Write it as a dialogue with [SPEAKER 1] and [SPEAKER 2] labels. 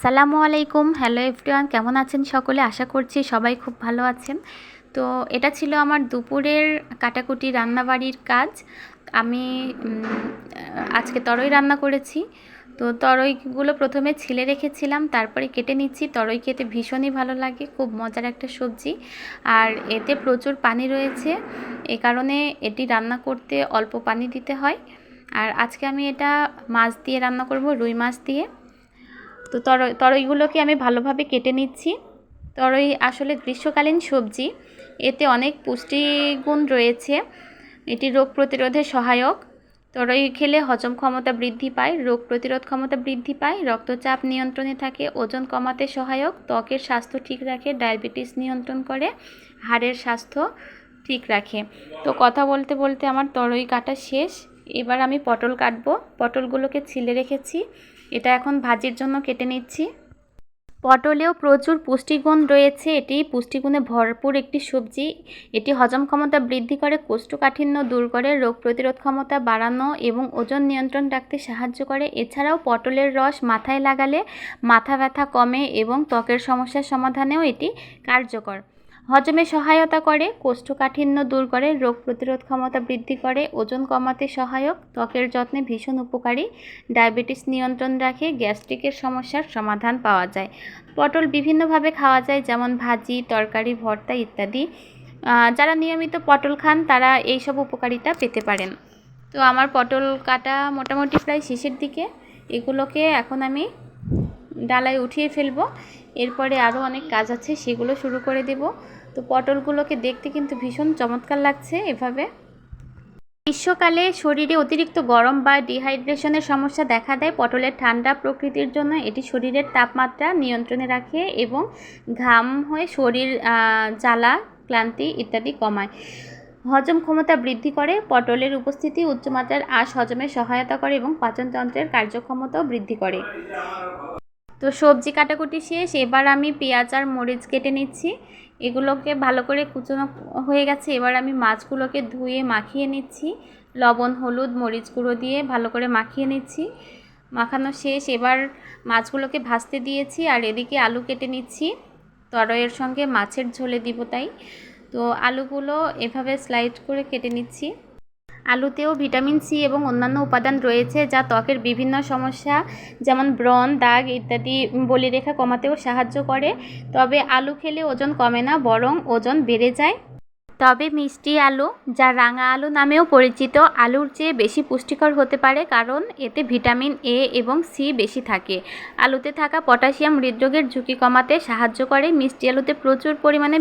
[SPEAKER 1] আসসালামু আলাইকুম। Hello everyone কেমন আছেন সকলে? আশা করছি সবাই খুব ভালো আছেন। তো এটা ছিল আমার দুপুরের কাটাকুটি রান্নাবাড়ির কাজ। আমি আজকে তরই রান্না করেছি। তো তরইগুলো প্রথমে ছিলে রেখেছিলাম, তারপরে কেটে নিচ্ছি। তরই খেতে ভীষণই ভালো লাগে, খুব মজার একটা সবজি। আর এতে প্রচুর পানি রয়েছে। এ কারণে এটি রান্না করতে অল্প পানি দিতে হয়। আর আজকে আমি এটা মাছ দিয়ে রান্না করব, রুই মাছ দিয়ে। তো তরই তরইগুলোকে আমি ভালোভাবে কেটে নিচ্ছি। তরই আসলে গ্রীষ্মকালীন সবজি। এতে অনেক পুষ্টিগুণ রয়েছে। এটি রোগ প্রতিরোধে সহায়ক। তরই খেলে হজম ক্ষমতা বৃদ্ধি পায়, রোগ প্রতিরোধ ক্ষমতা বৃদ্ধি পায়, রক্তচাপ নিয়ন্ত্রণে থাকে, ওজন কমাতে সহায়ক, ত্বকের স্বাস্থ্য ঠিক রাখে, ডায়াবেটিস নিয়ন্ত্রণ করে, হাড়ের স্বাস্থ্য ঠিক রাখে। তো কথা বলতে বলতে আমার তরই কাটা শেষ। এবার আমি পটল কাটবো। পটলগুলোকে ছিলে রেখেছি। এটা এখন ভাজির জন্য কেটে নিচ্ছি। পটলেও প্রচুর পুষ্টিগুণ রয়েছে। এটি পুষ্টিগুণে ভরপুর একটি সবজি। এটি হজম ক্ষমতা বৃদ্ধি করে, কোষ্ঠকাঠিন্য দূর করে, রোগ প্রতিরোধ ক্ষমতা বাড়ানো এবং ওজন নিয়ন্ত্রণ রাখতে সাহায্য করে। এছাড়াও পটলের রস মাথায় লাগালে মাথা ব্যথা কমে এবং ত্বকের সমস্যার সমাধানেও এটি কার্যকর। হজমে সহায়তা করে, কোষ্ঠকাঠিন্য দূর করে, রোগ প্রতিরোধ ক্ষমতা বৃদ্ধি করে, ওজন কমাতে সহায়ক, ত্বকের যত্নে ভীষণ উপকারী, ডায়াবেটিস নিয়ন্ত্রণ রাখে, গ্যাস্ট্রিকের সমস্যার সমাধান পাওয়া যায়। পটল বিভিন্নভাবে খাওয়া যায়, যেমন ভাজি, তরকারি, ভর্তা ইত্যাদি। যারা নিয়মিত পটল খান, তারা এই সব উপকারিতা পেতে পারেন। তো আমার পটল কাটা মোটামুটি প্রায় শেষের দিকে। এগুলোকে এখন আমি ডালায় উঠিয়ে ফেলব। এরপরে আরও অনেক কাজ আছে, সেগুলো শুরু করে দেব। তো পটলগুলোকে দেখতে কিন্তু ভীষণ চমৎকার লাগছে এভাবে। গ্রীষ্মকালে শরীরে অতিরিক্ত গরম বা ডিহাইড্রেশনের সমস্যা দেখা দেয়। পটলের ঠান্ডা প্রকৃতির জন্য এটি শরীরের তাপমাত্রা নিয়ন্ত্রণে রাখে এবং ঘাম হয়ে শরীর জ্বালা, ক্লান্তি ইত্যাদি কমায়। হজম ক্ষমতা বৃদ্ধি করে, পটলের উপস্থিতি উচ্চমাত্রার আঁশ হজমে সহায়তা করে এবং পাচনতন্ত্রের কার্যক্ষমতাও বৃদ্ধি করে। তো সবজি কাটাকুটি শেষ, এবার আমি পেঁয়াজ আর মরিচ কেটে নিচ্ছি। এগুলোকে ভালো করে কুচনো হয়ে গেছে, এবার আমি মাছগুলোকে ধুয়ে মাখিয়ে নিচ্ছি। লবণ, হলুদ, মরিচ গুঁড়ো দিয়ে ভালো করে মাখিয়ে নিচ্ছি। মাখানো শেষ, এবার মাছগুলোকে ভাজতে দিয়েছি আর এদিকে আলু কেটে নিচ্ছি। তরয়ের সঙ্গে মাছের ঝোলে দিব তাই। তো আলুগুলো এভাবে স্লাইড করে কেটে নিচ্ছি। আলুতেও ভিটামিন সি এবং অন্যান্য উপাদান রয়েছে যা ত্বকের বিভিন্ন সমস্যা, যেমন ব্রণ, দাগ ইত্যাদি বলিরেখা কমাতেও সাহায্য করে। তবে আলু খেলে ওজন কমে না, বরং ওজন বেড়ে যায়। তবে মিষ্টি আলু, যা রাঙা আলু নামেও পরিচিত, আলুর চেয়ে বেশি পুষ্টিকর হতে পারে কারণ এতে ভিটামিন এ এবং সি বেশি থাকে। আলুতে থাকা পটাশিয়াম হৃদরোগের ঝুঁকি কমাতে সাহায্য করে। মিষ্টি আলুতে প্রচুর পরিমাণে